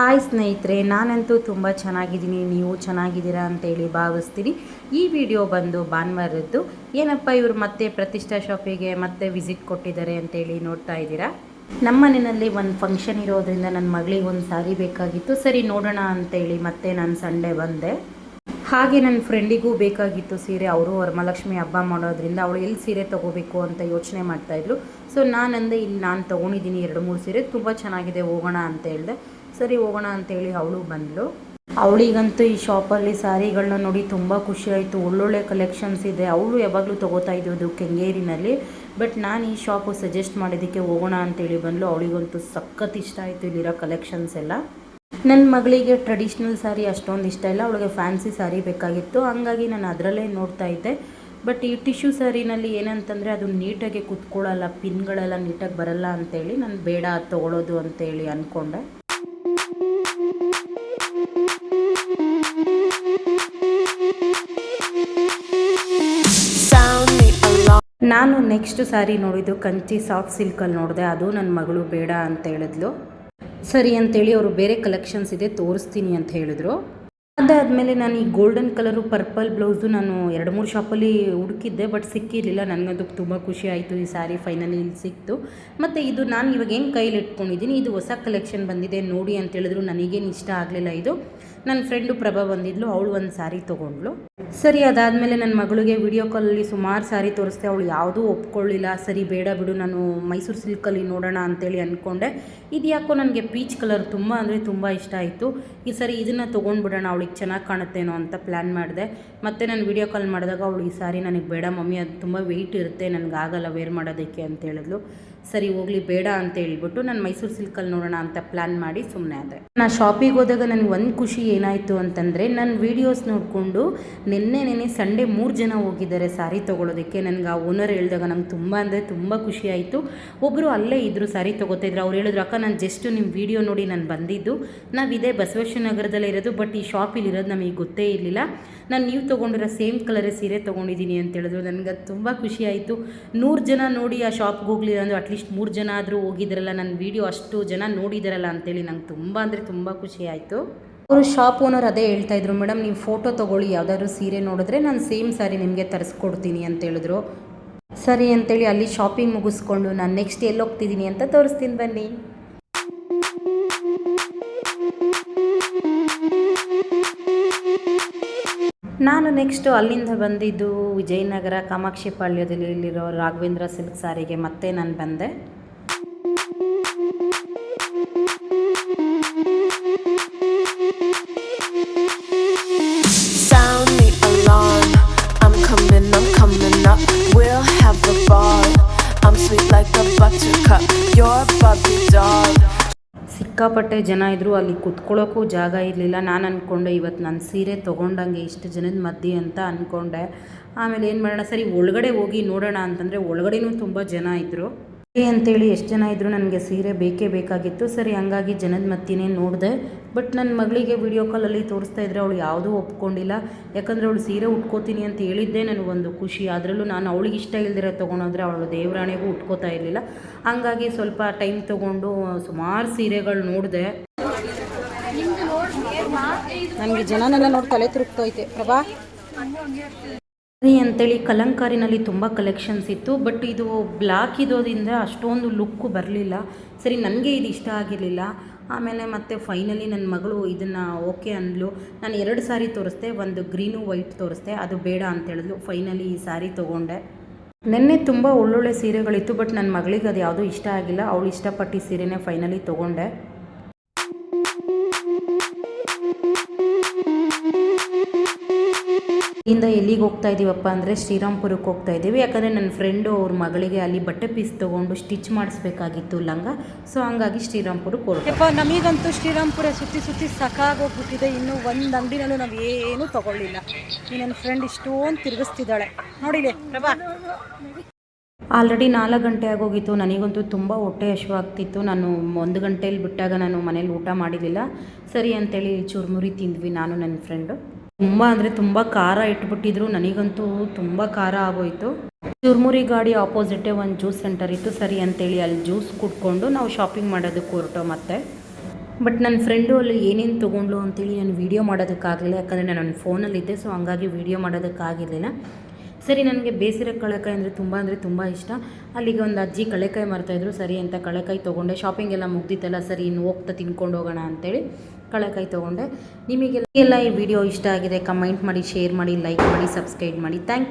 Hi ಸ್ನೇಹಿತರೆ, ನಾನಂತೂ ತುಂಬ ಚೆನ್ನಾಗಿದ್ದೀನಿ, ನೀವು ಚೆನ್ನಾಗಿದ್ದೀರಾ ಅಂತೇಳಿ ಭಾವಿಸ್ತೀನಿ. ಈ ವಿಡಿಯೋ ಬಂದು ಭಾನುವಾರದ್ದು. ಏನಪ್ಪ, ಇವರು ಮತ್ತೆ ಪ್ರತಿಷ್ಠಾ ಶಾಪಿಗೆ ಮತ್ತೆ ವಿಸಿಟ್ ಕೊಟ್ಟಿದ್ದಾರೆ ಅಂತೇಳಿ ನೋಡ್ತಾ ಇದ್ದೀರಾ? ನಮ್ಮ ಮನೆಯಲ್ಲಿ ಒಂದು ಫಂಕ್ಷನ್ ಇರೋದ್ರಿಂದ ನನ್ನ ಮಗಳಿಗೆ ಒಂದು ಸಾರಿ ಬೇಕಾಗಿತ್ತು. ಸರಿ, ನೋಡೋಣ ಅಂತೇಳಿ ಮತ್ತೆ ನಾನು ಸಂಡೇ ಬಂದೆ. ಹಾಗೆ ನನ್ನ ಫ್ರೆಂಡಿಗೂ ಬೇಕಾಗಿತ್ತು ಸೀರೆ. ಅವರು ವರಮಹಾಲಕ್ಷ್ಮಿ ಹಬ್ಬ ಮಾಡೋದ್ರಿಂದ ಅವಳು ಎಲ್ಲಿ ಸೀರೆ ತೊಗೋಬೇಕು ಅಂತ ಯೋಚನೆ ಮಾಡ್ತಾಯಿದ್ಲು ಸೊ ನಾನಂದೆ ಇಲ್ಲಿ ನಾನು ತೊಗೊಂಡಿದ್ದೀನಿ ಎರಡು ಮೂರು ಸೀರೆ. ತುಂಬ ಚೆನ್ನಾಗಿದೆ, ಹೋಗೋಣ ಅಂತ ಹೇಳಿದೆ. ಸರಿ ಹೋಗೋಣ ಅಂತೇಳಿ ಅವಳು ಬಂದಳು ಅವಳಿಗಂತೂ ಈ ಶಾಪಲ್ಲಿ ಸ್ಯಾರಿಗಳನ್ನ ನೋಡಿ ತುಂಬ ಖುಷಿ ಆಯಿತು. ಒಳ್ಳೊಳ್ಳೆ ಕಲೆಕ್ಷನ್ಸ್ ಇದೆ. ಅವಳು ಯಾವಾಗಲೂ ತೊಗೋತಾ ಇದ್ದು ಕೆಂಗೇರಿನಲ್ಲಿ. ಬಟ್ ನಾನು ಈ ಶಾಪು ಸಜೆಸ್ಟ್ ಮಾಡಿದ್ದಕ್ಕೆ ಹೋಗೋಣ ಅಂತೇಳಿ ಬಂದಳು ಅವಳಿಗಂತೂ ಸಖತ್ ಇಷ್ಟ ಆಯಿತು ಇಲ್ಲಿರೋ ಕಲೆಕ್ಷನ್ಸ್ ಎಲ್ಲ. ನನ್ನ ಮಗಳಿಗೆ ಟ್ರೆಡಿಷ್ನಲ್ ಸ್ಯಾರಿ ಅಷ್ಟೊಂದು ಇಷ್ಟ ಇಲ್ಲ. ಅವಳಿಗೆ ಫ್ಯಾನ್ಸಿ ಸ್ಯಾರಿ ಬೇಕಾಗಿತ್ತು. ಹಂಗಾಗಿ ನಾನು ಅದರಲ್ಲೇ ನೋಡ್ತಾ ಇದ್ದೆ. ಬಟ್ ಈ ಟಿಶ್ಯೂ ಸ್ಯಾರಿನಲ್ಲಿ ಏನಂತಂದರೆ ಅದು ನೀಟಾಗಿ ಕುತ್ಕೊಳ್ಳಲ್ಲ ಪಿನ್ಗಳೆಲ್ಲ ನೀಟಾಗಿ ಬರಲ್ಲ ಅಂತೇಳಿ ನಾನು ಬೇಡ ತೊಗೊಳೋದು ಅಂತೇಳಿ ಅಂದ್ಕೊಂಡೆ ನಾನು ನೆಕ್ಸ್ಟ್ ಸಾರಿ ನೋಡಿದ್ದು ಕಂಚಿ ಸಾಫ್ಟ್ ಸಿಲ್ಕಲ್ಲಿ ನೋಡಿದೆ, ಅದು ನನ್ನ ಮಗಳು ಬೇಡ ಅಂತ ಹೇಳಿದ್ಲು. ಸರಿ ಅಂತೇಳಿ ಅವರು ಬೇರೆ ಕಲೆಕ್ಷನ್ಸ್ ಇದೆ, ತೋರಿಸ್ತೀನಿ ಅಂತ ಹೇಳಿದ್ರು. ಅದಾದಮೇಲೆ ನಾನು ಈ ಗೋಲ್ಡನ್ ಕಲರು ಪರ್ಪಲ್ ಬ್ಲೌಸು ನಾನು ಎರಡು ಮೂರು ಶಾಪಲ್ಲಿ ಹುಡುಕಿದ್ದೆ ಬಟ್ ಸಿಕ್ಕಿರಲಿಲ್ಲ. ನನಗಂತೂ ತುಂಬ ಖುಷಿ ಆಯಿತು, ಈ ಸಾರಿ ಫೈನಲಿ ಇಲ್ಲಿ ಸಿಕ್ತು. ಮತ್ತು ಇದು ನಾನು ಇವಾಗ ಏನು ಕೈಲಿ ಇಟ್ಕೊಂಡಿದ್ದೀನಿ, ಇದು ಹೊಸ ಕಲೆಕ್ಷನ್ ಬಂದಿದೆ, ನೋಡಿ ಅಂತೇಳಿದ್ರು ನನಗೇನು ಇಷ್ಟ ಆಗಲಿಲ್ಲ ಇದು. ನನ್ನ ಫ್ರೆಂಡು ಪ್ರಭಾ ಬಂದಿದ್ಲು, ಅವಳು ಒಂದು ಸಾರಿ ತೊಗೊಂಡ್ಳು. ಸರಿ, ಅದಾದಮೇಲೆ ನನ್ನ ಮಗಳಿಗೆ ವಿಡಿಯೋ ಕಾಲಲ್ಲಿ ಸುಮಾರು ಸಾರಿ ತೋರಿಸ್ದೆ, ಅವಳು ಯಾವುದೂ ಒಪ್ಕೊಳ್ಳಿಲ್ಲ. ಸರಿ, ಬೇಡ ಬಿಡು, ನಾನು ಮೈಸೂರು ಸಿಲ್ಕಲ್ಲಿ ನೋಡೋಣ ಅಂತೇಳಿ ಅಂದ್ಕೊಂಡೆ ಇದು ಯಾಕೋ ನನಗೆ ಪೀಚ್ ಕಲರ್ ತುಂಬ ಅಂದರೆ ತುಂಬ ಇಷ್ಟ ಆಯಿತು. ಈ ಸರಿ ಇದನ್ನು ತೊಗೊಂಡ್ಬಿಡೋಣ, ಅವಳಿಗೆ ಚೆನ್ನಾಗಿ ಕಾಣುತ್ತೇನೋ ಅಂತ ಪ್ಲ್ಯಾನ್ ಮಾಡಿದೆ. ಮತ್ತು ನಾನು ವಿಡಿಯೋ ಕಾಲ್ ಮಾಡಿದಾಗ ಅವಳು, ಈ ಸಾರಿ ನನಗೆ ಬೇಡ ಮಮ್ಮಿ, ಅದು ತುಂಬ ವೆಯ್ಟ್ ಇರುತ್ತೆ, ನನಗಾಗಲ್ಲ ವೇರ್ ಮಾಡೋದಕ್ಕೆ ಅಂತ ಹೇಳಿದ್ಲು. ಸರಿ ಹೋಗಲಿ, ಬೇಡ ಅಂತ ಹೇಳ್ಬಿಟ್ಟು ನಾನು ಮೈಸೂರು ಸಿಲ್ಕಲ್ಲಿ ನೋಡೋಣ ಅಂತ ಪ್ಲ್ಯಾನ್ ಮಾಡಿ ಸುಮ್ಮನೆ ಆದೆ. ನಾನು ಶಾಪಿಗೆ ಹೋದಾಗ ನನಗೆ ಒಂದು ಖುಷಿ ಏನಾಯಿತು ಅಂತಂದರೆ ನನ್ನ ವೀಡಿಯೋಸ್ ನೋಡಿಕೊಂಡು ನಿನ್ನೆ ನೆನೆ ಸಂಡೇ ಮೂರು ಜನ ಹೋಗಿದ್ದಾರೆ ಸಾರಿ ತೊಗೊಳೋದಕ್ಕೆ. ನನಗೆ ಆ ಓನರ್ ಹೇಳಿದಾಗ ನಂಗೆ ತುಂಬ ಅಂದರೆ ತುಂಬ ಖುಷಿ ಆಯಿತು. ಒಬ್ಬರು ಅಲ್ಲೇ ಇದ್ದರು ಸಾರಿ ತೊಗೋತಿದ್ರು. ಅವ್ರು ಹೇಳಿದ್ರು, ಅಕ್ಕ, ನಾನು ಜಸ್ಟ್ ನಿಮ್ಮ ವಿಡಿಯೋ ನೋಡಿ ನಾನು ಬಂದಿದ್ದು. ನಾವು ಇದೇ ಬಸವೇಶ್ವರ ನಗರದಲ್ಲೇ ಇರೋದು ಬಟ್ ಈ ಶಾಪಿಲ್ಲಿ ಇರೋದು ನಮಗೆ ಗೊತ್ತೇ ಇರಲಿಲ್ಲ. ನಾನು ನೀವು ತೊಗೊಂಡಿರೋ ಸೇಮ್ ಕಲರ್ ಸೀರೆ ತೊಗೊಂಡಿದ್ದೀನಿ ಅಂತ ಹೇಳಿದ್ರು. ನನಗೆ ತುಂಬ ಖುಷಿ ಆಯಿತು. ನೂರು ಜನ ನೋಡಿ ಆ ಶಾಪ್ಗೆ ಹೋಗ್ಲಿಲ್ಲ ಅಂದರೆ ಅಟ್ಲೀಸ್ಟ್ ಮೂರು ಜನ ಆದರೂ ಹೋಗಿದ್ರಲ್ಲ ನನ್ನ ವೀಡಿಯೋ ಅಷ್ಟು ಜನ ನೋಡಿದಾರಲ್ಲ ಅಂತೇಳಿ ನಂಗೆ ತುಂಬ ಅಂದರೆ ತುಂಬ ಖುಷಿ ಆಯಿತು. ಅವರು ಶಾಪ್ ಓನರ್ ಅದೇ ಹೇಳ್ತಾ ಇದ್ರು ಮೇಡಮ್ ನೀವು ಫೋಟೋ ತೊಗೊಳ್ಳಿ, ಯಾವುದಾದ್ರು ಸೀರೆ ನೋಡಿದ್ರೆ ನಾನು ಸೇಮ್ ಸಾರಿ ನಿಮಗೆ ತರಿಸ್ಕೊಡ್ತೀನಿ ಅಂತ ಹೇಳಿದ್ರು. ಸರಿ ಅಂತೇಳಿ ಅಲ್ಲಿ ಶಾಪಿಂಗ್ ಮುಗಿಸ್ಕೊಂಡು ನಾನು ನೆಕ್ಸ್ಟ್ ಎಲ್ಲಿ ಹೋಗ್ತಿದ್ದೀನಿ ಅಂತ ತೋರಿಸ್ತೀನಿ ಬನ್ನಿ. ನಾನು ನೆಕ್ಸ್ಟು ಅಲ್ಲಿಂದ ಬಂದಿದ್ದು ವಿಜಯನಗರ ಕಾಮಾಕ್ಷಿ ಪಾಳ್ಯದಲ್ಲಿ ಇಲ್ಲಿರೋ ರಾಘವೇಂದ್ರ ಸಿಲ್ಕ್ ಸಾರಿಗೆ ಮತ್ತೆ ನಾನು ಬಂದೆ. We'll have a. I'm sweet like a buttercup. You're Bobby doll. ಸಿಕ್ಕಾಪಟ್ಟೆ ಜನ ಇದ್ದರು ಅಲ್ಲಿ ಕುತ್ಕೊಳ್ಳೋಕ್ಕೂ ಜಾಗ ಇರಲಿಲ್ಲ. ನಾನು ಅಂದ್ಕೊಂಡೆ ಇವತ್ತು ನಾನು ಸೀರೆ ತೊಗೊಂಡಂಗೆ ಇಷ್ಟು ಜನದ ಮಧ್ಯೆ ಅಂತ ಅಂದ್ಕೊಂಡೆ ಆಮೇಲೆ ಏನು ಮಾಡೋಣ, ಸರಿ ಒಳಗಡೆ ಹೋಗಿ ನೋಡೋಣ ಅಂತಂದರೆ ಒಳಗಡೆನೂ ತುಂಬ ಜನ ಇದ್ದರು ಅಂತೇಳಿ ಎಷ್ಟು ಜನ ಇದ್ದರು ನನಗೆ ಸೀರೆ ಬೇಕೇ ಬೇಕಾಗಿತ್ತು. ಸರಿ ಹಂಗಾಗಿ ಜನದ ಮತ್ತಿನೇ ನೋಡಿದೆ. ಬಟ್ ನನ್ನ ಮಗಳಿಗೆ ವಿಡಿಯೋ ಕಾಲಲ್ಲಿ ತೋರಿಸ್ತಾ ಇದ್ರೆ ಅವಳು ಯಾವುದೂ ಒಪ್ಕೊಂಡಿಲ್ಲ. ಯಾಕಂದರೆ ಅವಳು ಸೀರೆ ಉಟ್ಕೋತೀನಿ ಅಂತ ಹೇಳಿದ್ದೆ ನನಗೊಂದು ಖುಷಿ. ಅದರಲ್ಲೂ ನಾನು ಅವಳಿಗೆ ಇಷ್ಟ ಇಲ್ದಿರೋ ತೊಗೊಂಡೋದ್ರೆ ಅವಳು ದೇವರಾಣೆಗೂ ಉಟ್ಕೋತಾ ಇರಲಿಲ್ಲ. ಹಂಗಾಗಿ ಸ್ವಲ್ಪ ಟೈಮ್ ತೊಗೊಂಡು ಸುಮಾರು ಸೀರೆಗಳು ನೋಡಿದೆ. ನನಗೆ ಜನನೆಲ್ಲ ನೋಡಿ ತಲೆ ತಿರುಗ್ತೈತೆ. ಪ್ರಭಾ? ಸರಿ ಅಂತೇಳಿ ಕಲಂಕಾರಿನಲ್ಲಿ ತುಂಬ ಕಲೆಕ್ಷನ್ಸ್ ಇತ್ತು ಬಟ್ ಇದು ಬ್ಲ್ಯಾಕ್ ಇರೋದ್ರಿಂದ ಅಷ್ಟೊಂದು ಲುಕ್ಕು ಬರಲಿಲ್ಲ. ಸರಿ, ನನಗೆ ಇದು ಇಷ್ಟ ಆಗಿರಲಿಲ್ಲ. ಆಮೇಲೆ ಮತ್ತೆ ಫೈನಲಿ ನನ್ನ ಮಗಳು ಇದನ್ನು ಓಕೆ ಅಂದಳು ನಾನು ಎರಡು ಸಾರಿ ತೋರಿಸ್ದೆ, ಒಂದು ಗ್ರೀನು ವೈಟ್ ತೋರಿಸ್ದೆ, ಅದು ಬೇಡ ಅಂತ ಹೇಳಿದ್ಲು. ಫೈನಲಿ ಈ ಸಾರಿ ತೊಗೊಂಡೆ. ನಿನ್ನೆ ತುಂಬ ಒಳ್ಳೊಳ್ಳೆ ಸೀರೆಗಳಿತ್ತು ಬಟ್ ನನ್ನ ಮಗಳಿಗೆ ಅದು ಯಾವುದೂ ಇಷ್ಟ ಆಗಿಲ್ಲ. ಅವಳು ಇಷ್ಟಪಟ್ಟು ಸೀರೆನೇ ಫೈನಲಿ ತೊಗೊಂಡೆ. ಇಲ್ಲಿಂದ ಎಲ್ಲಿಗೆ ಹೋಗ್ತಾ ಇದ್ದೀವಪ್ಪ ಅಂದರೆ ಶ್ರೀರಾಮ್ಪುರಕ್ಕೆ ಹೋಗ್ತಾ ಇದ್ದೀವಿ. ಯಾಕಂದರೆ ನನ್ನ ಫ್ರೆಂಡು ಅವ್ರ ಮಗಳಿಗೆ ಅಲ್ಲಿ ಬಟ್ಟೆ ಪೀಸ್ ತೊಗೊಂಡು ಸ್ಟಿಚ್ ಮಾಡಿಸ್ಬೇಕಾಗಿತ್ತು ಲಂಗ. ಸೊ ಹಂಗಾಗಿ ಶ್ರೀರಾಮ್ಪುರಕ್ಕೆ ಹೋಗ್ತೀವಿ ನಮಗಂತೂ ಶ್ರೀರಾಮ್ಪುರ ಸುತ್ತಿ ಸುತ್ತಿ ಸಾಕಾಗೋಗ್ಬಿಟ್ಟಿದೆ ಇನ್ನೂ ಒಂದು ಅಂಗಡಿನಲ್ಲೂ ನಾವು ಏನು ತಗೊಳ್ಳಿಲ್ಲ. ಈ ನನ್ನ ಫ್ರೆಂಡ್ ಇಷ್ಟೊಂದು ತಿರುಗಿಸ್ತಿದ್ದಾಳೆ. ನೋಡಿದೆ ಪ್ರಭಾ. ಆಲ್ರೆಡಿ ನಾಲ್ಕು ಗಂಟೆ ಆಗೋಗಿತ್ತು. ನನಗಂತೂ ತುಂಬ ಹೊಟ್ಟೆ ಹಸಿವಾಗ್ತಿತ್ತು. ನಾನು ಒಂದು ಗಂಟೆಯಲ್ಲಿ ಬಿಟ್ಟಾಗ ನಾನು ಮನೇಲಿ ಊಟ ಮಾಡಿರಲಿಲ್ಲ. ಸರಿ ಅಂತೇಳಿ ಚುರುಮುರಿ ತಿಂದ್ವಿ ನಾನು ನನ್ನ ಫ್ರೆಂಡು ತುಂಬ ಅಂದರೆ ತುಂಬ ಖಾರ ಇಟ್ಬಿಟ್ಟಿದ್ರು. ನನಗಂತೂ ತುಂಬ ಖಾರ ಆಗೋಯ್ತು. ಚುರ್ಮುರಿ ಗಾಡಿ ಆಪೋಸಿಟೇ ಒಂದು ಜ್ಯೂಸ್ ಸೆಂಟರ್ ಇತ್ತು. ಸರಿ ಅಂತೇಳಿ ಅಲ್ಲಿ ಜ್ಯೂಸ್ ಕುಡ್ಕೊಂಡು ನಾವು ಶಾಪಿಂಗ್ ಮಾಡೋದಕ್ಕೆ ಹೊರಟೋ ಮತ್ತೆ. ಬಟ್ ನನ್ನ ಫ್ರೆಂಡು ಅಲ್ಲಿ ಏನೇನು ತೊಗೊಂಡ್ಲು ಅಂತೇಳಿ ನಾನು ವೀಡಿಯೋ ಮಾಡೋದಕ್ಕಾಗಲಿಲ್ಲ. ಯಾಕಂದರೆ ನಾನು ನನ್ನ ಫೋನಲ್ಲಿದ್ದೆ ಸೊ ಹಂಗಾಗಿ ವೀಡಿಯೋ ಮಾಡೋದಕ್ಕಾಗಿರಲಿಲ್ಲ. ಸರಿ, ನನಗೆ ಬೇಸಿರೋ ಕಳೆಕಾಯಿ ಅಂದರೆ ತುಂಬ ಅಂದರೆ ತುಂಬ ಇಷ್ಟ. ಅಲ್ಲಿಗೆ ಒಂದು ಅಜ್ಜಿ ಕಳೆಕಾಯಿ ಮಾರ್ತಾಯಿದ್ರು ಸರಿ ಅಂತ ಕಳೆಕಾಯಿ ತೊಗೊಂಡೆ. ಶಾಪಿಂಗ್ ಎಲ್ಲ ಮುಗ್ದಿತ್ತಲ್ಲ, ಸರಿ ಇನ್ನು ಹೋಗ್ತಾ ತಿನ್ಕೊಂಡು ಹೋಗೋಣ ಅಂತೇಳಿ ಕಳೆಕಾಯಿ ತೊಗೊಂಡೆ. ನಿಮಗೆಲ್ಲ ಈ ವಿಡಿಯೋ ಇಷ್ಟ ಆಗಿದೆ ಕಮೆಂಟ್ ಮಾಡಿ ಶೇರ್ ಮಾಡಿ ಲೈಕ್ ಮಾಡಿ ಸಬ್ಸ್ಕ್ರೈಬ್ ಮಾಡಿ. Thank you